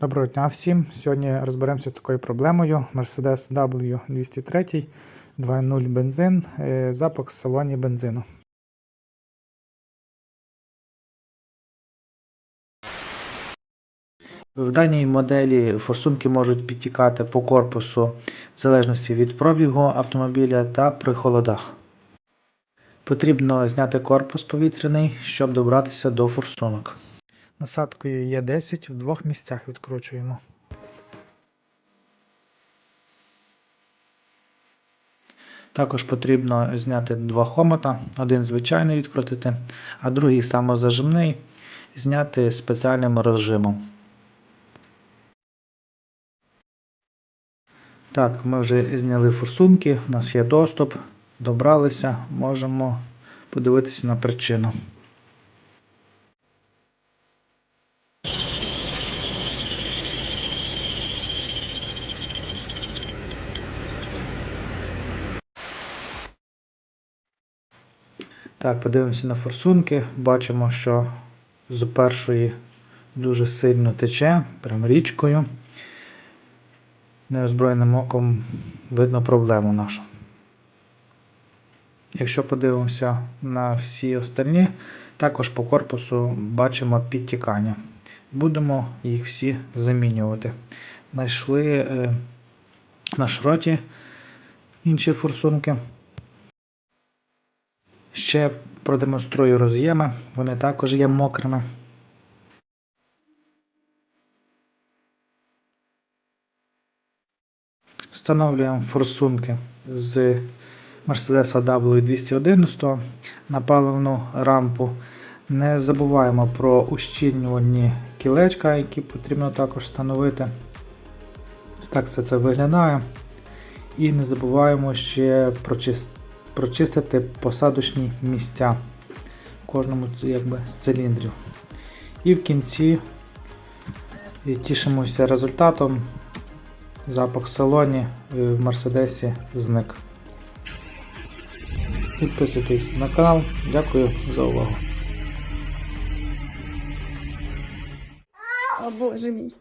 Доброго дня всім. Сьогодні розберемося з такою проблемою. Mercedes W203 2.0 бензин, е, запах в салоні бензину. В даній моделі форсунки можуть підтікати по корпусу в залежності від пробігу автомобіля та при холодах. Потрібно зняти корпус повітряний, щоб добратися до форсунок. Насадкою є 10 в двох місцях відкручуємо. Також потрібно зняти два хомота, один звичайний відкрутити, а другий самозажимний зняти спеціальним розжимом. Так, ми вже зняли форсунки, у нас є доступ, добралися, можемо подивитися на причину. Так, подивимося на форсунки. Бачимо, що з першої дуже сильно тече, прям річкою. Неозброєним оком видно проблему нашу. Якщо подивимося на всі остальні, також по корпусу бачимо підтікання. Будемо їх всі замінювати. Знайшли е, на шроті інші форсунки. Ще продемонструю роз'єми, вони також є мокрими. Встановлюємо форсунки з Mercedes W211 на паливну рампу. Не забуваємо про ущільнювальні кілечка, які потрібно також встановити. Так все це виглядає. І не забуваємо ще прочис- прочистити посадочні місця кожному якби, з циліндрів. І в кінці тішимося результатом. Запах в салоні в Мерседесі зник. Підписуйтесь на канал. Дякую за увагу. О боже мій.